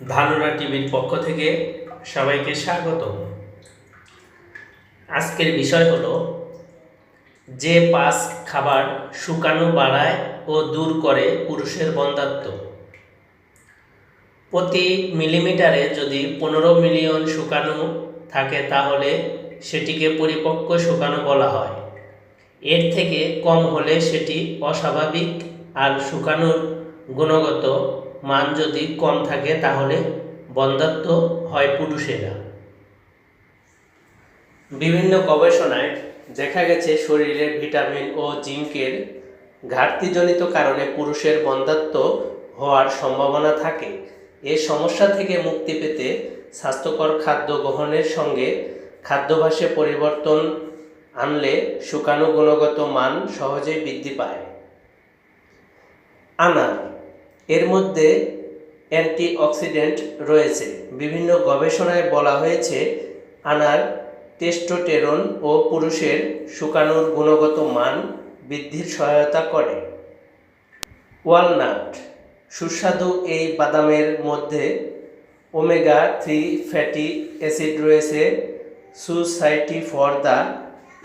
ধানুরা টিভির পক্ষ থেকে সবাইকে স্বাগত আজকের বিষয় হলো, যে পাঁচ খাবার শুকানো বাড়ায় ও দূর করে পুরুষের বন্ধাত্ব প্রতি মিলিমিটারে যদি পনেরো মিলিয়ন শুকানো থাকে, তাহলে সেটিকে পরিপক্ক শুকানো বলা হয়। এর থেকে কম হলে সেটি অস্বাভাবিক আর শুকানোর গুণগত মান যদি কম থাকে তাহলে বন্ধাত্ব হয় পুরুষেরা। বিভিন্ন গবেষণায় দেখা গেছে শরীরে ভিটামিন ও জিঙ্কের ঘাটতিজনিত কারণে পুরুষের বন্ধাত্ম হওয়ার সম্ভাবনা থাকে। এ সমস্যা থেকে মুক্তি পেতে স্বাস্থ্যকর খাদ্য গ্রহণের সঙ্গে খাদ্যাভ্যাসে পরিবর্তন আনলে শুকানো গুণগত মান সহজেই বৃদ্ধি পায়। আনার এর মধ্যে অ্যান্টিঅক্সিডেন্ট রয়েছে। বিভিন্ন গবেষণায় বলা হয়েছে, আনার টেস্টোটেরন ও পুরুষের শুকানোর গুণগত মান বৃদ্ধির সহায়তা করে। ওয়ালনাট, সুস্বাদু এই বাদামের মধ্যে ওমেগা থ্রি ফ্যাটি অ্যাসিড রয়েছে। Society for the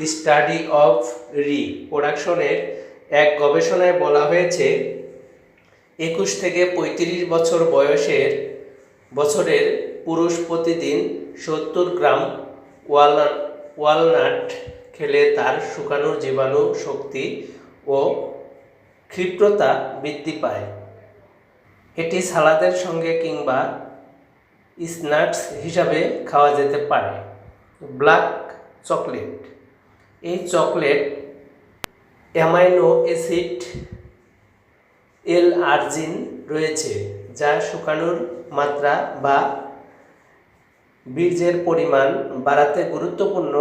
study of রি। প্রোডাকশনের এক গবেষণায় বলা হয়েছে একুশ থেকে পঁয়ত্রিশ বছর বয়সের, বছরের পুরুষ প্রতিদিন সত্তর গ্রাম ওয়ালনাট ওয়ালনাট খেলে তার শুকানোর জীবাণু শক্তি ও ক্ষিপ্রতা বৃদ্ধি পায়। এটি সালাদের সঙ্গে কিংবা স্ন্যাক্স হিসাবে খাওয়া যেতে পারে। Black chocolate. এই chocolate amino acid L arginine রয়েছে, যা শুকানোর মাত্রা বা বীর্যের পরিমাণ বাড়াতে গুরুত্বপূর্ণ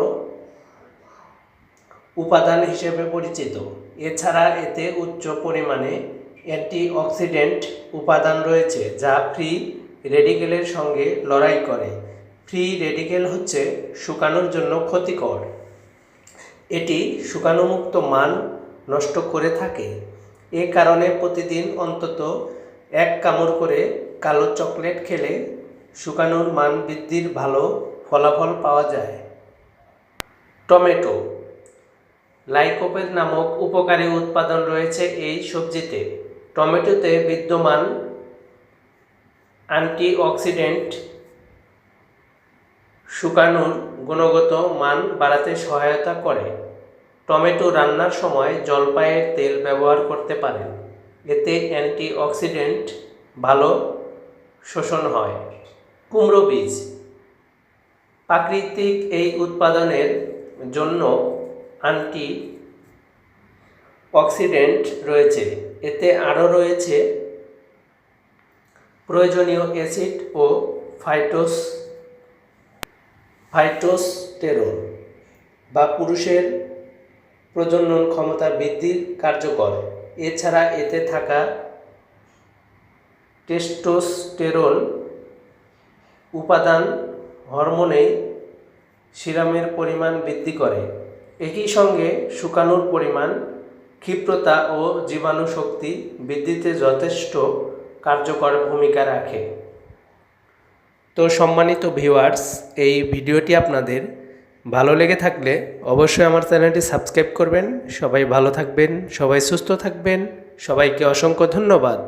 উপাদান হিসেবে পরিচিত। এছাড়া এতে উচ্চ পরিমাণে অ্যান্টিঅক্সিডেন্ট উপাদান রয়েছে, যা ফ্রি রেডিকেলের সঙ্গে লড়াই করে। ফ্রি রেডিকেল হচ্ছে শুকানোর জন্য ক্ষতিকর। এটি শুকানোমুক্ত মান নষ্ট করে থাকে। এ কারণে প্রতিদিন অন্তত এক কামড় করে কালো চকলেট খেলে শুকানোর মান বৃদ্ধির ভালো ফলাফল পাওয়া যায়। টমেটো। লাইকোপেন নামক উপকারী উৎপাদন রয়েছে এই সবজিতে। টমেটোতে বিদ্যমান অ্যান্টিঅক্সিডেন্ট শুকানোর গুণগত মান বাড়াতে সহায়তা করে। টমেটো রান্নার সময় জলপাইয়ের তেল ব্যবহার করতে পারেন। এতে অ্যান্টিঅক্সিডেন্ট ভালো শোষণ হয়। কুমড়ো বীজ। প্রাকৃতিক এই উৎপাদনের জন্য অ্যান্টি অক্সিডেন্ট রয়েছে। এতে আরও রয়েছে প্রয়োজনীয় অ্যাসিড ও ফাইটোস, ফাইটোস্টেরন। বা পুরুষের প্রজনন ক্ষমতা বৃদ্ধির কার্যকর। এছাড়া এতে থাকা টেস্টোস্টেরন উপাদান হরমোনে সিরামের পরিমাণ বৃদ্ধি করে। একই সঙ্গে শুকানোর পরিমাণ, ক্ষিপ্রতা ও জীবাণু শক্তি বৃদ্ধিতে যথেষ্ট কার্যকর ভূমিকা রাখে। তো সম্মানিত ভিউয়ার্স, এই ভিডিওটি আপনাদের ভালো লেগে থাকলে অবশ্যই আমার চ্যানেলটি সাবস্ক্রাইব করবেন। সবাই ভালো থাকবেন, সবাই সুস্থ থাকবেন। সবাইকে অসংখ্য ধন্যবাদ।